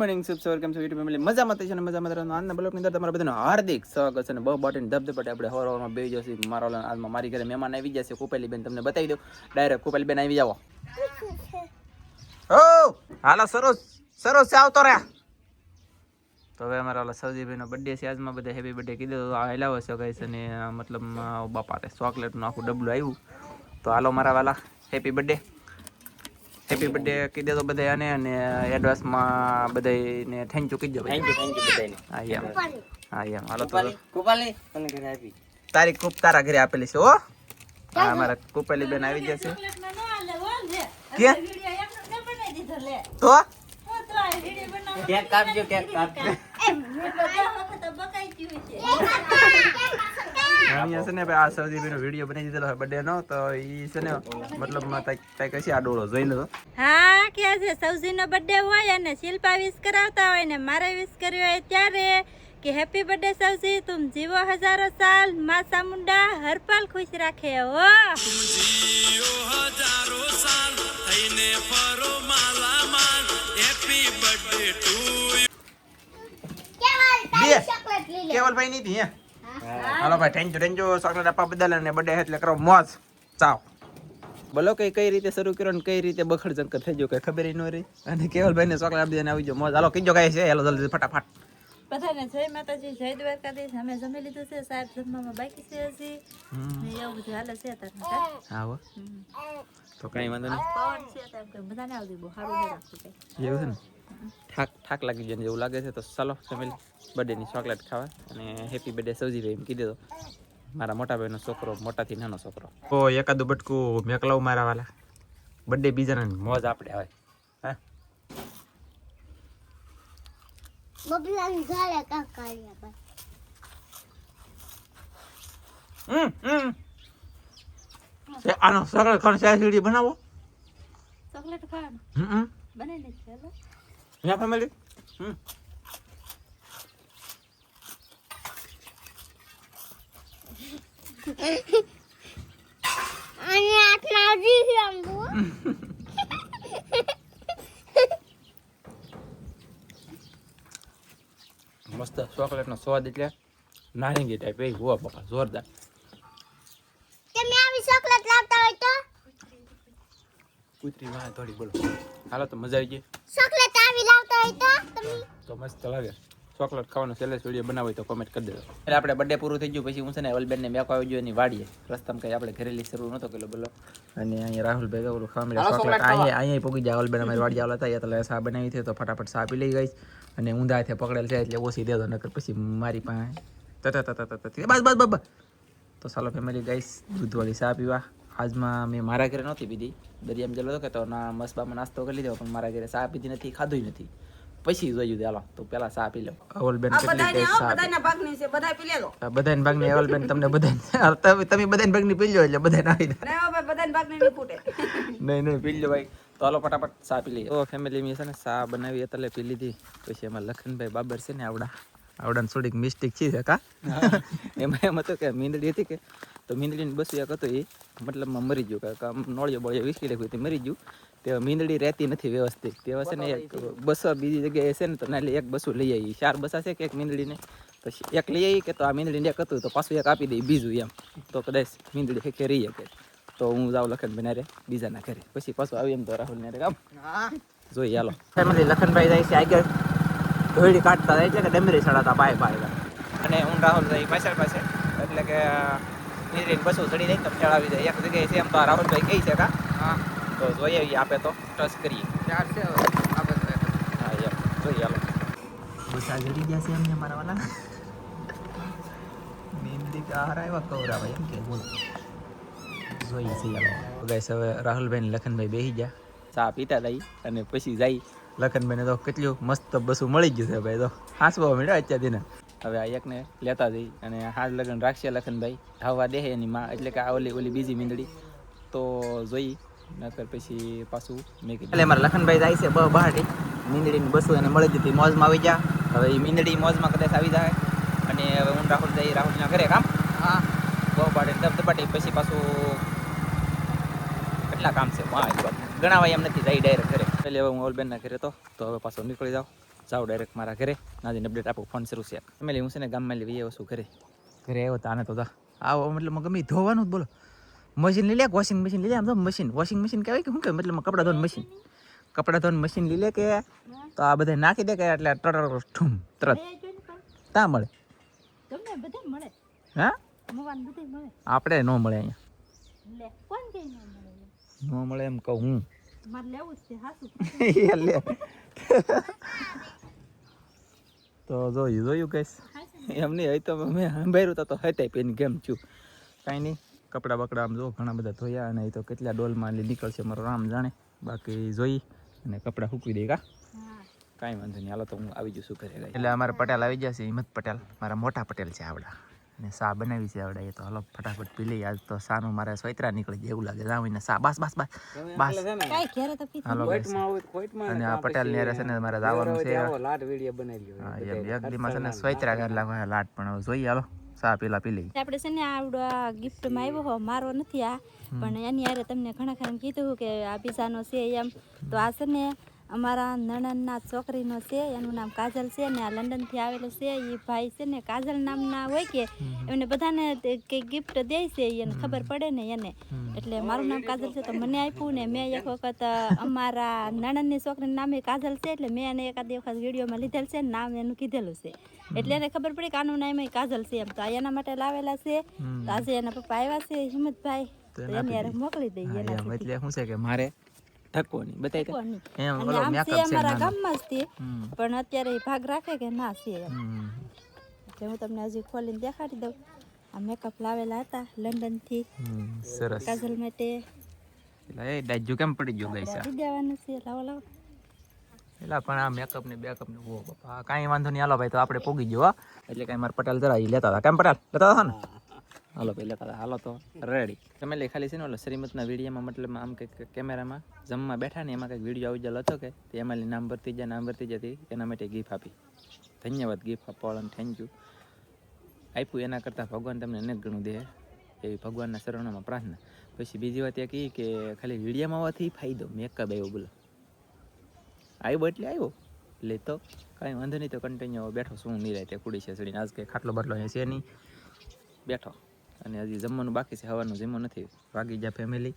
Morning શુભ સવાર કેમ છો યુટ્યુબ ફેમિલી મજામાં થઈ છે અને મજામાં રહેવાનું. આનંદ બ્લોકની અંદર તમારા બધાનું હાર્દિક સ્વાગત છે અને બહુ બાટીને ધબધબાટી આપણે હોર હોરમાં બેસી જશે. મારો આજમાં મારી ઘરે મહેમાન આવી જશે કુપેલી બેન તમને બતાવી દઉં. ડાયરેક્ટ કુપેલી બેન આવી જાઓ. ઓ હાલો, સરોજ સરોજ છે, આવતો રહ્યા. તો હવે અમારા ઓલા સૌજીભાઈનો બર્થડે છે, આજમાં બધા હેપી બર્થડે કીધું આ હેલાવો છે કહીશ અને મતલબ બાપા ચોકલેટનું આખું ડબલું આવ્યું તો હાલો, મારા વાલા હેપી બર્થડે હેપી બર્થડે કહી દેજો બધા અને અને એડવાન્સમાં બધાને થેન્ક યુ કીજો થેન્ક યુ થેન્ક યુ બધાને હા એમ હા એમ હાલો તો કૃપાલી. કૃપાલી તને ઘરે આપી. તારીખ ખૂબ તારા ઘરે આપેલી છે હો. હા મારા કુપાલી બેન આવી જશે કે તો? કેક કાપજો કેક કાપજો. અહીંયા છે ને ભાઈ આ સૌદી બેનો વીડિયો બનાવી દીધેલો બર્થડે નો તો ઈ છે ને મતલબ તઈ કશી આ ડોળો જોઈ લો. હા કે છે સૌજીનો બર્થડે હોય અને શિલ્પા વિશ કરાવતા હોય ને મારે વિશ કર્યો હોય ત્યારે કે હેપી બર્થડે સૌજી તુમ જીવો હજારો સાલ મા ચામુંડા હરપાલ ખુશ રાખે હો. ભાઈ કેવલભાઈ ની થી હે હાલો ભાઈ thank you thank you chocolate આપવા બદલ અને બર્થડે એટલે કરો મોજ. ચાવ. બોલો કઈ કઈ રીતે શરૂ કર્યો ને કઈ રીતે બખડ જંકર થઈ ગયો કઈ ખબર ન રહી. અને કેવલભાઈ ને ચોકલેટ આપી દઈને આવી ગયો મોજ. હાલો કીજો કઈ છે હેલો જલ્દી ફટાફટ. બધાને જય માતાજી જય દ્વારકાધીશ. અમે જમી લીધું છે સાહેબ જમવામાં બાકી છે હજી. ને એવું બધું હાલે છે તારે આવો તો કઈ વાંધો નહીં. પવન છે તો બધાને આવતી બહુ સારું રાખવું એવું છે ને? ઠાક ઠાક લાગી જાય જેવું લાગે છે તો ચાલો ફેમિલી બર્થડેની ચોકલેટ ખાવા અને હેપી બર્થડે સૌજીભાઈ એમ કીધું તો. મારા મોટા ભાઈનો છોકરો મોટાથી નાનો છોકરો. ઓ એકાદું બટકું મેકલાવું મારા વાલા. બર્થડે બીજાના મોજ આપણે આવે હા. બબલાની ગાલે કાકાળિયા પર હમ હમ. આનો સગળ ખાણ ચાય સીડી બનાવો. ચોકલેટ ખાવાનું? હમ હમ. બને ને ચાલો Yeah, family. Hmm. અને આટલા જી રંગુ મસ્ત ચોકલેટનો સ્વાદ એટલે નારંગી ટાઈપ એ હોવા બાપા જોરદાર તમે આવી ચોકલેટ લાવતા હોય તો કૂતરી વાહ થોડી બોલો હાલો તો મજા આવી ગઈ ચોકલેટ હોય તો તમે તો મસ્ત લાગે ચોકલેટ ખાવાનો સેલેસ વીડિયો બનાવો તો કોમેન્ટ કરી દેજો એટલે આપણે બર્થડે પૂરું થઈ ગયું પછી હું છે ને અવલબેનને મેકો આવી ગયો એની વાડીએ રસ્તામાં કઈ આપણે ઘરેલી શરૂ નતો કેલો બોલો અને અહીંયા રાહુલભાઈ તો ઓલું ખાવા મળ્યા ચોકલેટ અહીંયા અહીંયા પોગી જાય અલબેન અમારી વાડી આવતા હતા એટલે સા બનાવી હતી તો ફટાફટ સા પી લઈ ગઈ અને ઊંધા હાથે પકડેલ છે એટલે ઓછી દેતો નકર પછી મારી પાસે તતા તતા તત બસ બસ બસ તો ચાલો ફેમિલી ગઈ દૂધવાળી સા પીવા આજમાં મેં મારા ઘરે નહોતી પીધી. દરિયામાં ગયેલો હતો કે તો ના મસબામાં નાસ્તો કરી લીધો પણ મારા ઘરે ચા પીધી નથી ખાધું નથી. પછી જોયું ચાલો તો પેલા ચા પી લો. અવલબેન કેટલી બધાના ભાગની છે બધા પી લેજો બધાને ભાગની અવલબેન તમને બધા તમે તમે બધાને ભાગની પી લો એટલે બધાને આવી ના ભાઈ બધાના ભાગની નહીં ફૂટે. નહીં નહીં પી લો ભાઈ. તો હાલો ફટાફટ ચા પી લઈએ. તો ફેમિલી મેં છે ને ચા બનાવી એટલે પી લીધી. પછી એમાં લખનભાઈ બાબર છે ને આવડા. આવડાને થોડીક મિસ્ટેક છે કા? એમાં એમ હતું કે મીંદડી હતી કે તો મીંદડીને બસ એક હતું એ મતલબમાં મરી ગયું કે આમ નોળિયો બોળિયો વિસકી રાખ્યું તે મરી ગયું. તે મીંદડી રહેતી નથી વ્યવસ્થિત. તે છે ને એક બસ બીજી જગ્યાએ છે ને તો ના એક બસું લઈ આવી. ચાર બસા છે કે એક મીંદડીને પછી એક લઈ આવી કે તો આ મીંદડીને એક હતું તો પાછું એક આપી દઈ બીજું એમ. તો કદાચ મીંદડી હેકે રહી કે તો હું જાઉં લખન રે બીજાના ઘરે. પછી પાછું આવી એમ તો રાહુલ ને કામ? જોઈએ હાલો. ફેમિલી લખનભાઈ જાય છે આગળ. ધોળી કાઢતા હતા એટલે કે ડમરી ચડાતા પાય પાય અને હું રાહુલ ભાઈ પાછળ પાછળ. એટલે કે નીરીને બસો ચડી જાય તમે ચડાવી જાય. એક જગ્યાએ છે એમ તો રાહુલભાઈ કહી છે કા હા તો જોઈએ આપે તો ટચ કરીએ. ચાર છે હા એમ જોઈએ હાલો ગુસ્સા જડી ગયા છે એમને મારા વાલા. મહેંદી કે હારા એવા કવરા ભાઈ એમ કે બોલો. જોઈએ છે ગાઈસ હવે રાહુલભાઈ લખનભાઈ બેસી ગયા. ચા પીતા હતા ઈ અને પછી જાય. લખનભાઈને તો કેટલું મસ્ત બસું મળી ગયું છે ભાઈ તો હાંસવા મળ્યો અત્યારથી હવે આ એકને લેતા જઈ અને હાથ લગ્ન રાખશે લખનભાઈ. ધાવવા દે એની માં એટલે કે આ ઓલી ઓલી બીજી મીંદડી તો જોઈ નકર પછી પાછું મેં કીધું. એટલે મારા લખનભાઈ જાય છે બહાટી મીંદડીની બસો એને મળી જતી મોજમાં આવી જા હવે એ મીંદડી મોજમાં કદાચ આવી જાય. અને હવે હું રાહુલ જઈ રાહુલના ઘરે કામ? હા. બહુ પાડે ધબધપાટી પછી પાછું કેટલા કામ છે? ઘણા ગણાવાય એમ નથી જાય ડાયરેક્ટ ઘરે. એટલે હવે હું ઓલબેનના ઘરે તો તો હવે પાછો નીકળી જાઉં. જાઉં ડાયરેક્ટ મારા ઘરે. નાજીને અપડેટ આપો ફોન શરૂ છે. ફેમિલી હું છે ને ગામમાં લેવી આવ્યો છું ઘરે. ઘરે આવ્યો તાને તો આવો મતલબ ગમે ધોવાનું જ બોલો. મશીન લઈ લે વોશિંગ મશીન લઈ લે આમ તો મશીન વોશિંગ મશીન કહેવાય કે શું કહેવાય? મતલબ કપડાં ધોવાનું મશીન કપડાં ધોવાનું મશીન લઈ લે કે તો આ બધા નાખી દે કે એટલે ટટર ઠુમ તરત. તા મળે. મળે? હા? આપણે ન મળે અહીંયા. ન ન મળે એમ કહું હું. તો જોયું જોયું કઈશ એમ નહીં હોય તો મેં સાંભળ્યું તો તો હતા પેન કેમ છું કાંઈ નહીં કપડાં બકડા આમ જો ઘણા બધા ધોયા અને એ તો કેટલા ડોલમાં લી નીકળશે મારો રામ જાણે બાકી જોઈ અને કપડાં સૂકવી દે કા કાંઈ વાંધો નહીં હાલો તો હું આવી જઉં છું ઘરે એટલે અમારા પટેલ આવી જશે છે હિંમત પટેલ મારા મોટા પટેલ છે આવડા અને સા બનાવી છે આવડે એ તો. હલો ફટાફટ પી લઈએ. આજ તો સાનું મારે સોયત્રા નીકળી જાય એવું લાગે. જાવીને સા બસ બસ બસ. બસ. હાલો અને આ પટેલની છે ને મારે જવાનું છે. લાટ વીડિયો બનાવી હા, એમ. એક દીમાં છે ને સોયત્રા ઘર લાગે લાટ પણ હવે જોઈએ. હાલો સા પેલા પી લઈ આપણે છે ને આવડો આ ગિફ્ટમાં આવ્યો હો. મારો નથી આ. પણ એની હારે તમને ઘણા ખરા કીધું કે આ પીસાનો છે એમ. તો આ છે ને અમારા નણંદના છોકરીનો છે એનું નામ કાજલ છે ને આ લંડનથી આવેલો છે એ ભાઈ છે ને કાજલ નામના હોય કે એમને બધાને કંઈક ગિફ્ટ દે છે એને ખબર પડે ને એને. એટલે મારું નામ કાજલ છે તો મને આપ્યું ને મેં એક વખત અમારા નણંદની છોકરીનું નામ એ કાજલ છે એટલે મેં એને એકાદ વખત વિડીયોમાં લીધેલ છે નામ એનું કીધેલું છે. એટલે એને ખબર પડી કે આનું નામ એ કાજલ છે એમ. તો એના માટે લાવેલા છે. તો આજે એના પપ્પા આવ્યા છે હિંમતભાઈ. તો એની મોકલી દઈએ એટલે શું છે કે મારે ઠકવો નહીં બતાવી એમ ઓલો મેકઅપ છે અમારા ગામમાં જ તે. પણ અત્યારે ભાગ રાખે કે ના છે એટલે હું તમને હજી ખોલીને દેખાડી દઉં. આ મેકઅપ લાવેલા હતા લંડનથી સરસ. કાજલ માટે. એટલે એ ડાજ્યું કેમ પડી ગયો ગઈ છે દેવાનું છે. લાવો લાવો. એટલે પણ આ મેકઅપ ને બેકઅપ ને ઓ બાપા. કાંઈ વાંધો નહીં. હાલો ભાઈ તો આપણે પોગી ગયો એટલે કાંઈ મારા પટેલ જરા લેતા હતા. કેમ પટેલ? લેતા હતા ને? હાલો, પહેલાં તારે હાલો તો રેડી તમે લઈ છે ને ઓલો શ્રીમતના વિડીયોમાં, મતલબ આમ કંઈક કેમેરામાં જમવા બેઠા ને એમાં કંઈક વીડિયો આવી ગયેલો હતો કે, તે એમાં નામ ભરતી જાય, નામ ભરતી જતી એના માટે ગિફ્ટ આપી. ધન્યવાદ ગિફ્ટ આપવાળાને થેન્ક યુ આપ્યું એના કરતાં ભગવાન તમને અનેક ગણું દે, એવી ભગવાનના શરણોમાં પ્રાર્થના. પછી બીજી વાત એ કહી કે ખાલી વિડીયોમાં આવવાથી ફાયદો મેકઅપ આવ્યો બોલો. આવ્યો એટલે આવ્યો. એટલે તો, કાંઈ વાંધો નહીં, તો કન્ટિન્યુ બેઠો, શું નહીં રહે તે કુડી છે, સડીને. આજ કે ખાટલો બાટલો છે નહીં. બેઠો. અને હજી જમવાનું બાકી છે, હવાનું જમવું નથી. વાગી ગયા ફેમિલી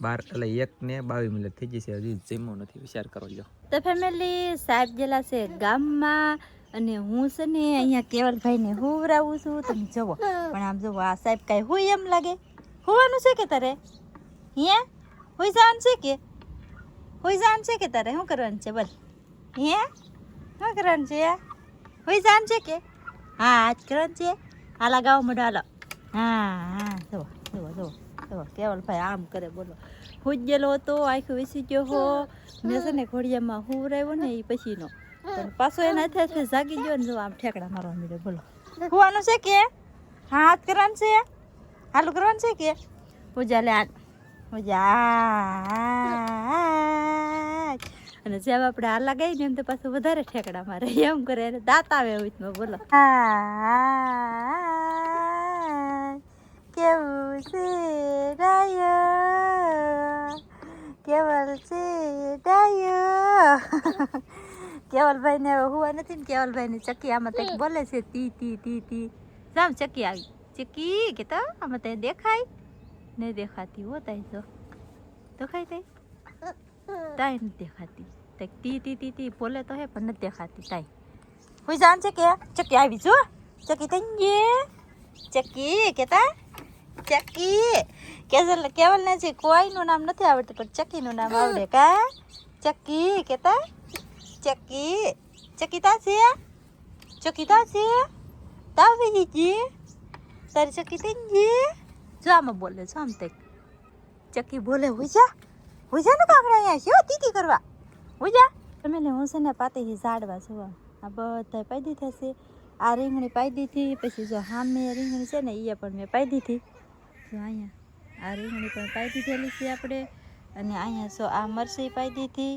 બાર એટલે એક ને બાવીસ મિનિટ થઈ જશે હજી જમવું નથી. વિચાર કરો, લ્યો. તો ફેમિલી સાહેબ ગયેલા છે ગામમાં અને હું છે ને અહીંયા કેવલભાઈને હોવરાવું છું. તમે જુઓ. પણ આમ જુઓ, આ સાહેબ કાંઈ હોય એમ લાગે? હોવાનું છે કે તારે? હે? હોય જવાનું છે કે? હોય જવાનું છે કે તારે? શું કરવાનું છે? બોલ. હે? શું કરવાનું છે? હોય જવાનું છે કે? હા, આજ કરવાનું છે. હાલા, ગાવ મોઢો, હાલો. હા હા હું વિસી ગયો હો ને ઘોડિયામાં હું રહ્યો ને એ પછીનો પાછો એના હાથે જાગી ગયો આમ બોલો હુવાનું છે કે હાથ કરવાનું છે હાલું કરવાનું છે કે પૂજા લે પૂજા અને જેમ આપણે આ. ગઈ ને એમ તો પાછું વધારે ઠેકડા મારે એમ કરે દાંત આવે બોલો કેવું કેવલ છે ડાયો કેવલભાઈ ને હવે હુવા નથી ને કેવલભાઈ ની ચકી આમાં કંઈક બોલે છે તી તી તી તી. જામ ચકી આવી. ચકી કે તો આમાં તે દેખાય. નહીં દેખાતી હો તાઈ તો. દેખાય તઈ? તાઈ નથી દેખાતી. તે તી તી તી તી બોલે તો હે પણ નથી દેખાતી તાઈ. હું જાન છે કે ચકી આવી જો. ચકી તઈ ચકી કેતા? ચકી. કેવલ કેવલ ને છે કોઈનું નામ નથી આવડતું, પણ ચકીનું નામ આવડે કા? ચકી, કેતા? ચકી. તા છે? ચકી તા છે? તાવી વીજી તારી ચકી તીન ગઈ જો? આમાં બોલે છો આમ તે. ચકી બોલે હોય જા. હોય જા ને કાકડા અહીંયા, શો તીતી કરવા? હોય જા. તમે ને હું છે ને પાતી ઝાડવા જોવા. આ બધા પાઈ દીધા થશે આ રીંગણી પાઈ દીધી, પછી જો હામે રીંગણી છે ને એ પણ મેં પાઈ દીધી. જો અહીંયા. આ રીંગણી પણ પાઈ દીધેલી છે આપણે. અને અહીંયા સો આ મરસી પાઈ દીધી.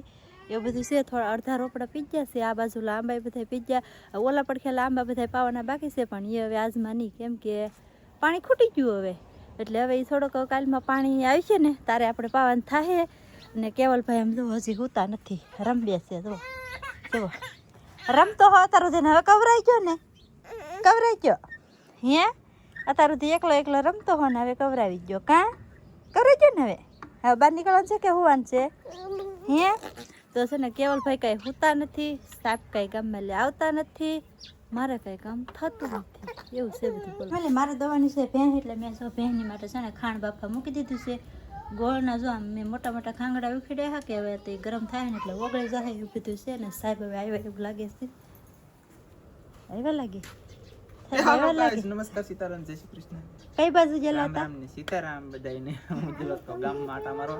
એવું બધું છે. થોડા અડધા રોપડા પીજ્યા છે. આ બાજુ લાંબા બધા પીજ્યા ઓલા પડખે લાંબા બધા પાવાના બાકી છે, પણ એ હવે આજમાં નહીં. કેમ કે પાણી ખૂટી ગયું હવે. એટલે હવે એ થોડોક કાલમાં પાણી આવી છે ને, તારે આપણે પાવાનું થાય અને કેવલભાઈ એમ જો હજી હોતા નથી. રમ્યા છે જો જુઓ. રમતો હો તારો તેને હવે કવરાઈ ગયો ને? કવરાઈ ગયો. હે? અત્યાર સુધી એકલો એકલો રમતો હો ને હવે કવરાવી ગયો. કાં? કવરાઈ ગયો ને હવે. હવે બહાર નીકળવાનું છે કે હોવાનું છે? હે? તો છે ને કેવલભાઈ કાંઈ હોતા નથી, સાપ કાંઈ ગામમાં લે આવતા નથી, મારે કાંઈ કામ થતું નથી. એવું છે બધું એટલે મારે દવાની છે ભેં એટલે મેં જો ભેંની માટે છે ને ખાંડ બાફા મૂકી દીધું છે. ગોળના જો આમ મેં મોટા મોટા ખાંગડા ઉખેડ્યા હા કે હવે તે ગરમ થાય ને એટલે ઓગળી જાય એવું કીધું છે ને સાહેબ હવે આવ્યા એવું લાગે છે. આવ્યા લાગે? નમસ્કાર સીતારામ જય શ્રી કૃષ્ણ કઈ બાજુ ગયેલા હતા રામ સીતારામ બધાયને હું ગયેલો તો ગામમાં આટા મારો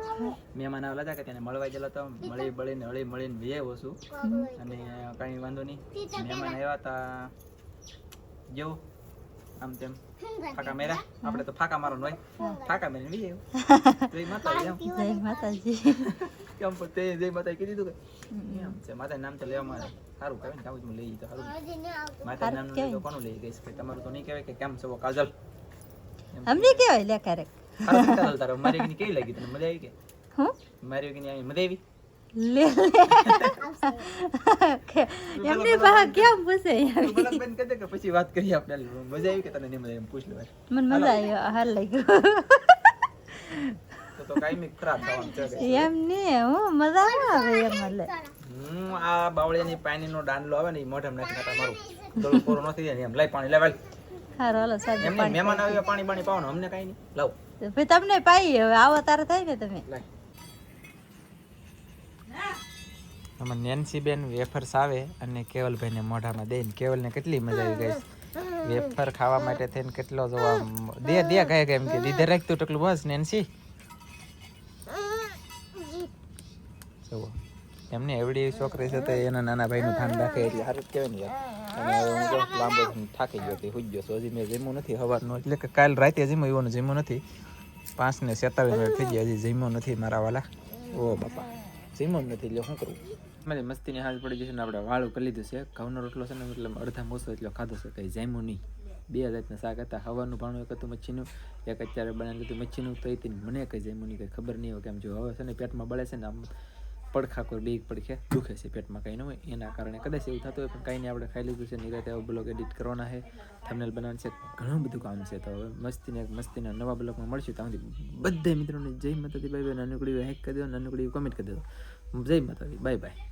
મહેમાન આવેલા હતા કે તેને મળવા ગયેલો તો મળી બળીને હળી મળીને બે છું અને કાંઈ વાંધો નહીં મહેમાન આવ્યા હતા જેવું આમ તેમ ફાકા મેરા આપણે તો ફાકા મારવાનું હોય ફાકા માતા જય માતાજી કેમ પણ તે જય માતા કીધું કે એમ છે માતા નામ તો લેવામાં સારું કહેવાય ને કામ જ લઈ તો સારું માતા નામ તો કોનું લઈ ગઈશ કે તમારું તો નહીં કહેવાય કે કેમ છો? કાજલ. અમને કેવાય લે ક્યારેક. કાજલ તારો. મારી વગરની કેવી લાગી તને? મજા આવી કે? હું? મારી વગરની આવી? મજા આવી? લે લે. એમની કેમ પૂછે તું બોલક બંધ કરી દે કે પછી વાત કરીએ આપણે. મજા આવી કે તને? નહીં મજા આવી? એમ પૂછ લેવાય મને મજા આવી હાલ લાગ્યું. તો કાંઈ ખરાબ થવાનું છે. એમ નહીં હું મજા આવે એમ એટલે. હું આ બાવળિયાની પાણીનો દાંડલો આવે ને એ મોઢામાં નાખી નાખા મારું. થોડું પૂરું નથી થાય ને એમ લઈ પાણી લેવાય હારો હાલો સાહેબ એમને મહેમાન આવ્યા પાણી પાણી પાવો ને અમને કાંઈ નહીં. લાવ. ભાઈ તમને પાઈ હવે આવો તારે થાય ને તમે? આમાં નેન્સી બેન વેફર્સ આવે અને કેવલભાઈને મોઢામાં દે ને કેવલને કેટલી મજા આવી ગઈ. વેફર ખાવા માટે થઈને કેટલો જોવા દે દે ગાય કેમ એમ કે દીધે રાખતું ટકલું. બસ નેન્સી. જુઓ. એમને એવડી છોકરી છે તે એના નાના ભાઈનું ધ્યાન રાખે એટલે સારું જ કહેવાય ને યાર. અને હું તો લાંબો થાકી ગયો હતી હુઈ ગયો હજી મેં જમ્યું નથી સવારનું એટલે કે કાલ રાતે જમ્યું એવું જમ્યું નથી. પાંચ ને સેતાવીસ મિનિટ થઈ ગયા, હજી જમ્યો નથી મારા વાલા. ઓ બાપા, જમ્યો નથી એટલે શું કરું? મારી મસ્તીની હાલ પડી જશે ને આપણે વાળું કરી લીધું છે. ઘઉંનો રોટલો છે ને એટલે અડધા મોસો એટલો ખાધો છે, કંઈ જામ્યું નહીં. બે જાતના શાક હતા, હવાનું ભાણું, એક હતું મચ્છીનું, એક અત્યારે બનાવી લીધું મચ્છીનું, તો હતી મને કંઈ જામ્યું નહીં, કંઈ ખબર નહીં હોય કેમ જો હવે છે ને પેટમાં બળે છે ને આમ પડખા કોઈ બે પડખે, દુખે છે પેટમાં કંઈ ન હોય, એના કારણે કદાચ એવું થતું હોય, પણ કંઈ નહીં, આપણે ખાઈ લીધું છે, નિરાતે હવે બ્લોગ એડિટ કરવાના છે થંબનેલ બનાવવાનું છે, ઘણું બધું કામ છે, તો હવે મસ્તીને મસ્તીના નવા બ્લોગમાં મળશું ત્યાંથી બધા મિત્રોને જય માતાજી બાય બાય નાનકડી હેક કરી દો નાનકડી કોમેન્ટ કરી દો, જય માતાજી બાય બાય